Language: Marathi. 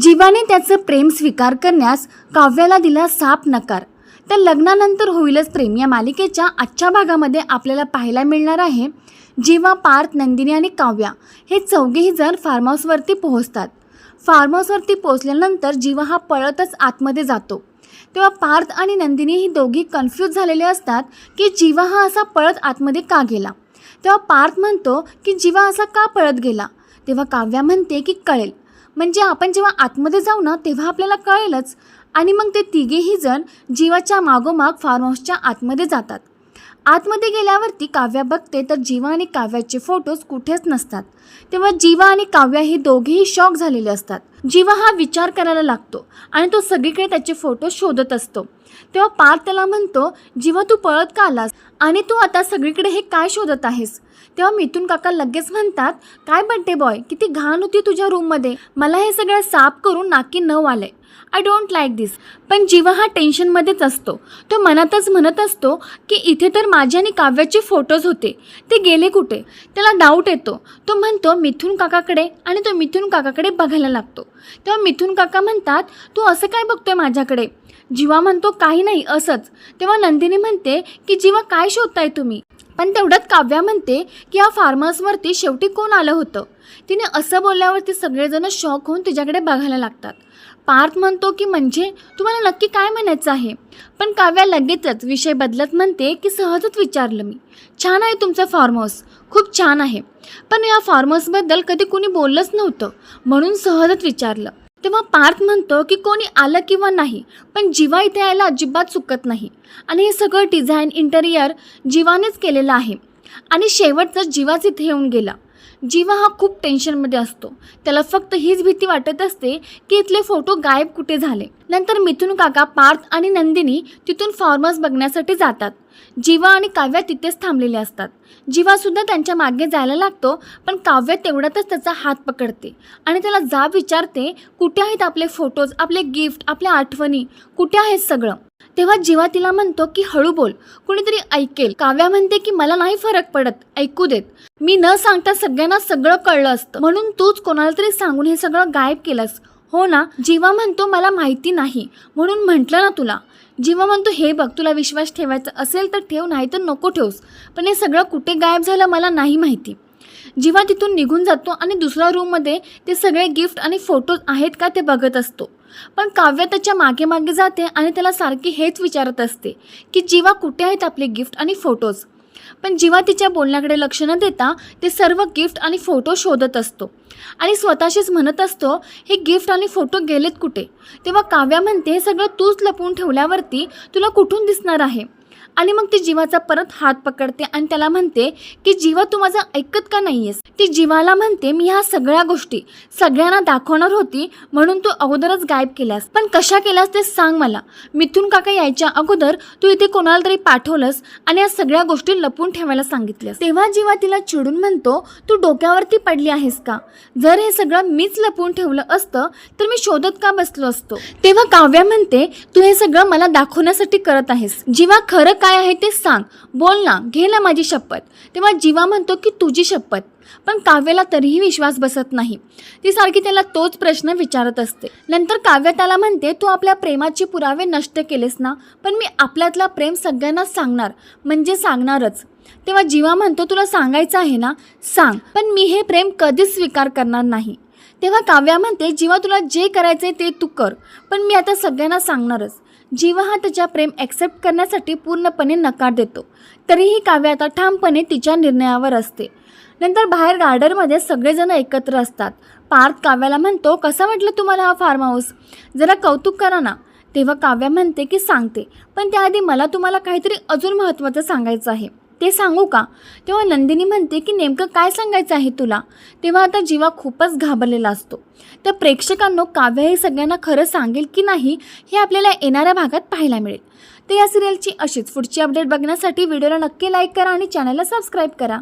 जीवाने त्याचं प्रेम स्वीकार करण्यास काव्याला दिला साप नकार. तर लग्नानंतर होईलच प्रेम. या मालिकेच्या आजच्या भागामध्ये आपल्याला पाहायला मिळणार आहे जीवा पार्थ नंदिनी आणि काव्या हे चौघेही जण फार्म हाऊसवरती पोहोचतात. फार्म हाऊसवरती पोहोचल्यानंतर जीवा हा पळतच आतमध्ये जातो. तेव्हा पार्थ आणि नंदिनी ही दोघी कन्फ्यूज झालेले असतात की जीवा हा असा पळत आतमध्ये का गेला? तेव्हा पार्थ म्हणतो की जीवा असा का पळत गेला? तेव्हा काव्या म्हणते की कळेल. म्हणजे आपण जेव्हा आतमध्ये जाऊ ना तेव्हा आपल्याला कळेलच. आणि मग ते तिघेही जण जीवाच्या मागोमाग फार्म हाऊसच्या आतमध्ये जातात. आतमध्ये गेल्यावरती काव्या बघते तर जीवा आणि काव्याचे फोटोज कुठेच नसतात. तेव्हा जीवा आणि काव्या हे दोघेही शॉक झालेले असतात. जीवा हा विचार करायला लागतो आणि तो सगळीकडे त्याचे फोटो शोधत असतो. तेव्हा पार्थ त्याला म्हणतो जेव्हा तू पळत का आलास? आणि तू आता सगळीकडे हे काय शोधत आहेस? तेव्हा मिथून काका लगेच म्हणतात काय बड्डे बॉय किती घाण होती तुझ्या रूममध्ये मला हे सगळं साफ करून नाकी न आलंय आय डोंट लाईक दिस पण जीवा हा टेन्शनमध्येच असतो. तो मनातच म्हणत असतो की इथे तर माझे आणि काव्याचे फोटोज होते. ते गेले कुठे? त्याला डाऊट येतो. तो म्हणतो मिथून काकाकडे. आणि तो मिथून काकाकडे बघायला लागतो. तेव्हा मिथून काका म्हणतात तू असं काय बघतोय माझ्याकडे? जीवा म्हणतो काही नाही असंच. तेव्हा नंदिनी म्हणते की जीवा काय शोधताय तुम्ही? पण तेवढ्यात काव्या म्हणते की या फार्मर्सवरती शेवटी कोण आलं होतं? तिने असं बोलल्यावरती सगळेजण शॉक होऊन तिच्याकडे बघायला लागतात. पार्थ म्हणतो की म्हणजे तुम्हाला नक्की काय म्हणायचं आहे? पण काव्या लगेचच विषय बदलत म्हणते की सहजच विचारलं मी. छान आहे तुमचं फार्म हाऊस खूप छान आहे. पण या फार्म हाऊसबद्दल कधी कुणी बोललंच नव्हतं. म्हणून सहजच विचारलं. तेव्हा पार्थ म्हणतो की कोणी आलं किंवा नाही पण जीवा इथे यायला अजिबात चुकत नाही. आणि हे सगळं डिझाईन इंटेरियर जीवानेच केलेलं आहे. आणि शेवटचं जीवाच इथे येऊन गेला जीवा हा खूप टेन्शनमध्ये असतो. त्याला फक्त हीच भीती वाटत असते की इथले फोटो गायब कुठे झाले? नंतर मिथुन काका पार्थ आणि नंदिनी तिथून फॉर्मर्स बघण्यासाठी जातात. जीवा आणि काव्या तिथेच थांबलेले असतात. जीवासुद्धा त्यांच्या मागे जायला लागतो पण काव्य तेवढ्यातच त्याचा हात पकडते आणि त्याला जाब विचारते कुठे आहेत आपले फोटोज आपले गिफ्ट आपल्या आठवणी? कुठे आहेत सगळं? तेव्हा जेव्हा तिला म्हणतो की हळू बोल. कुणीतरी ऐकेल. काव्या म्हणते की मला नाही फरक पडत. ऐकू देत. मी न सांगता सगळ्यांना सगळं कळलं असतं. म्हणून तूच कोणाला तरी सांगून हे सगळं गायब केलंस. हो ना. जेव्हा म्हणतो मला माहिती नाही. म्हणून म्हटलं ना तुला. जेव्हा म्हणतो हे बघ तुला विश्वास ठेवायचा असेल तर ठेव नाही तर नको ठेवस. पण हे सगळं कुठे गायब झालं मला नाही माहिती. जेव्हा तिथून निघून जातो आणि दुसऱ्या रूममध्ये ते सगळे गिफ्ट आणि फोटोज आहेत का ते बघत असतो. पण काव्य त्याच्यामागे मागे जाते आणि त्याला सारखी हेच विचारत असते की जीवा कुठे आहेत आपले गिफ्ट आणि फोटोज? पण जीवा तिच्या बोलण्याकडे लक्ष न देता ते सर्व गिफ्ट आणि फोटो शोधत असतो. आणि स्वतःशीच म्हणत असतो हे गिफ्ट आणि फोटो गेलेत कुठे? तेव्हा काव्या म्हणते हे सगळं तूच लपवून ठेवल्यावरती तुला कुठून दिसणार आहे? आणि मग ती जीवाचा परत हात पकडते आणि त्याला म्हणते की जीवा तू माझं ऐकत का नाही आहेस ती जीवाला म्हणते मी ह्या सगळ्या गोष्टी सगळ्यांना दाखवणार होती म्हणून तू अगोदरच गायब केल्यास. पण कशा केल्यास ते सांग मला. मिथून काका यायच्या अगोदर तू इथे कोणाला तरी पाठवलंस आणि या सगळ्या गोष्टी लपून ठेवायला सांगितल्यास. तेव्हा जीवा तिला चिडून म्हणतो तू डोक्यावरती पडली आहेस का? जर हे सगळं मीच लपून ठेवलं असतं तर मी शोधत का बसलो असतो? तेव्हा काव्या म्हणते तू हे सगळं मला दाखवण्यासाठी करत आहेस. जीवा खरं काय आहे ते सांग. बोल ना घे ना माझी शपथ. तेव्हा जीवा म्हणतो की तुझी शपथ. पण काव्याला तरीही विश्वास बसत नाही. ती सारखी त्याला तोच प्रश्न विचारत असते. नंतर काव्य त्याला म्हणते तू आपल्या प्रेमाचे पुरावे नष्ट केलेस ना? पण मी आपल्यातला प्रेम सगळ्यांना सांगणार. म्हणजे सांगणारच. तेव्हा जीवा म्हणतो तुला सांगायचं आहे ना? सांग. पण मी हे प्रेम कधीच स्वीकार करणार नाही. तेव्हा काव्या म्हणते जीवा तुला जे करायचं ते तू कर. पण मी आता सगळ्यांना सांगणारच. जीवा हा तिच्या प्रेम ॲक्सेप्ट करण्यासाठी पूर्णपणे नकार देतो. तरीही काव्य आता ठामपणे तिच्या निर्णयावर असते. नंतर बाहेर गार्डनमध्ये सगळेजण एकत्र असतात. पार्थ काव्याला म्हणतो कसा वाटलं तुम्हाला हा फार्म हाऊस जरा कौतुक करा ना. तेव्हा काव्या म्हणते की सांगते. पण त्याआधी मला तुम्हाला काहीतरी अजून महत्त्वाचं सांगायचं आहे. ते सांगू का? तेव्हा नंदिनी म्हणते की नेमकं काय सांगायचं आहे तुला? तेव्हा आता जीवा खूपच घाबरलेला असतो. तर प्रेक्षकांनो काव्य हे सगळ्यांना खरं सांगेल की नाही हे आपल्याला येणाऱ्या भागात पाहायला मिळेल. तर या सिरियलची अशीच पुढची अपडेट बघण्यासाठी व्हिडिओला नक्की लाईक करा आणि चॅनलला सबस्क्राईब करा.